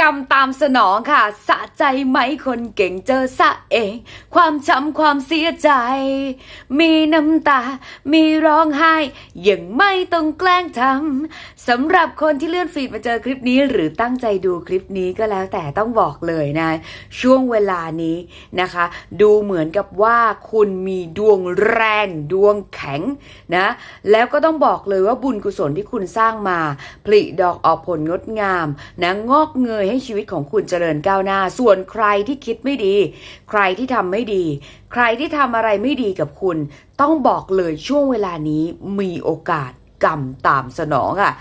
กรรมตามสนองค่ะ สะใจไหมคนเก่งเจอสะเอง ความช้ำความเสียใจ มีน้ำตา มีร้องไห้ ยังไม่ต้องแกล้งทำสำหรับคนที่เลื่อนฟีดมาเจอคลิปนี้ หรือตั้งใจดูคลิปนี้ก็แล้วแต่ต้องบอกเลยนะ ช่วงเวลานี้นะคะ ดูเหมือนกับว่าคุณมีดวงแรงดวงแข็งนะ แล้วก็ต้องบอกเลยว่าบุญกุศลที่คุณสร้างมาผลิดอกออกผลงดงามนะงอกเงยให้ชีวิตของคุณเจริญก้าวหน้า ส่วนใครที่คิดไม่ดี ใครที่ทำไม่ดี ใครที่ทำอะไรไม่ดีกับคุณ ต้องบอกเลยช่วงเวลานี้มีโอกาสกรรมตามสนองอะ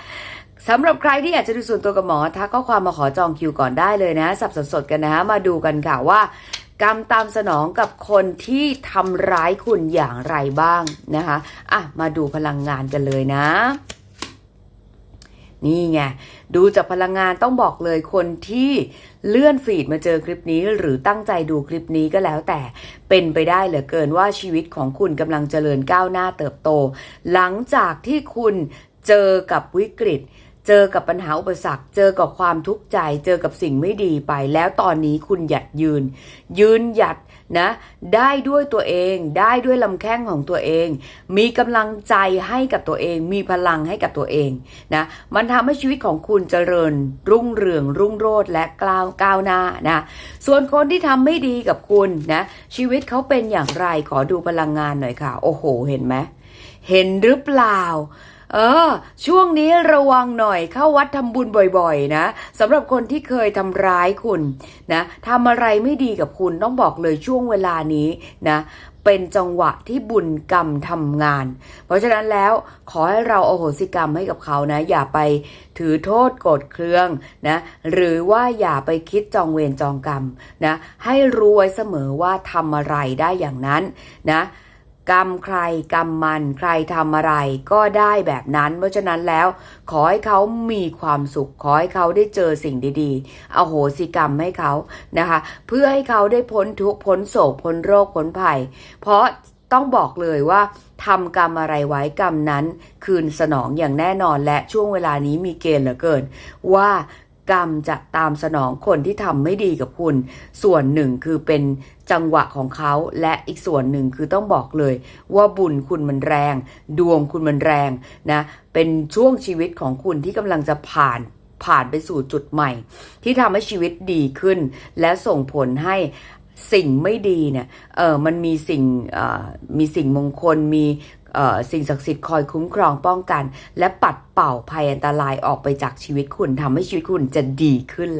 สำหรับใครที่อยากจะดูส่วนตัวกับหมอทักข้อความมาขอจองคิวก่อนได้เลยนะ สับสดๆกันนะฮะมาดูกันค่ะว่ากรรมตามสนองกับคนที่ทำร้ายคุณอย่างไรบ้างนะคะ อะ มาดูพลังงานกันเลยนะ นี่ไง ดูจากพลังงานต้องบอกเลยคนที่เลื่อนฟีดมาเจอคลิปนี้ หรือตั้งใจดูคลิปนี้ก็แล้วแต่เป็นไปได้เหลือเกินว่าชีวิตของคุณกำลังเจริญก้าวหน้าเติบโต หลังจากที่คุณเจอกับวิกฤตเจอกับปัญหาอุปสรรค เจอกับความทุกข์ใจ เจอกับสิ่งไม่ดีไป แล้วตอนนี้คุณหยัดยืน ยืนหยัด นะได้ด้วยตัวเองได้ด้วยลำแข้งของตัวเอง มีกำลังใจให้กับตัวเอง มีพลังให้กับตัวเองนะมันทำให้ชีวิตของคุณเจริญ รุ่งเรือง รุ่งโรจน์และกล้าวก้าวหน้านะส่วนคนที่ทำไม่ดีกับคุณนะชีวิตเขาเป็นอย่างไรขอดูพลังงานหน่อยค่ะ โอ้โห เห็นไหมเห็นหรือเปล่า เออ ช่วงนี้ระวังหน่อยเข้าวัดทำบุญบ่อยๆ นะสำหรับคนที่เคยทำร้ายคุณนะทำอะไรไม่ดีกับคุณต้องบอกเลยช่วงเวลานี้นะเป็นจังหวะที่บุญกรรมทำงาน เพราะฉะนั้นแล้วขอให้เราโอโหสิกรรมให้กับเขานะ อย่าไปถือโทษโกรธเคืองนะ หรือว่าอย่าไปคิดจองเวรจองกรรมนะ ให้รู้ไว้เสมอว่าทำอะไรได้อย่างนั้นนะ กรรมใครกรรมมันใครทำอะไรก็ได้แบบนั้น เพราะฉะนั้นแล้ว ขอให้เขามีความสุข ขอให้เขาได้เจอสิ่งดีๆเอาโหสิกรรมให้เขานะคะ เพื่อให้เขาได้พ้นทุกข์พ้นโศกพ้นโรคพ้นภัย เพราะต้องบอกเลยว่าทำกรรมอะไรไว้กรรมนั้น คืนสนองอย่างแน่นอนและช่วงเวลานี้มีเกณฑ์เหลือเกิน ว่า กรรมจะตามสนองคนที่ทำไม่ดีกับคุณ ส่วนหนึ่งคือเป็นจังหวะของเขา และอีกส่วนหนึ่งคือต้องบอกเลย ว่าบุญคุณมันแรง ดวงคุณมันแรงนะเป็นช่วงชีวิตของคุณที่กำลังจะผ่านผ่านไปสู่จุดใหม่ ที่ทำให้ชีวิตดีขึ้น และส่งผลให้สิ่งไม่ดีเนี่ย เออมันมีสิ่งมีสิ่งมงคล มี สิ่งศักดิ์สิทธิ์คอยคุ้มครองป้องกัน และปัดเป่าภัยอันตรายออกไปจากชีวิตคุณทำให้ชีวิตคุณจะดีขึ้น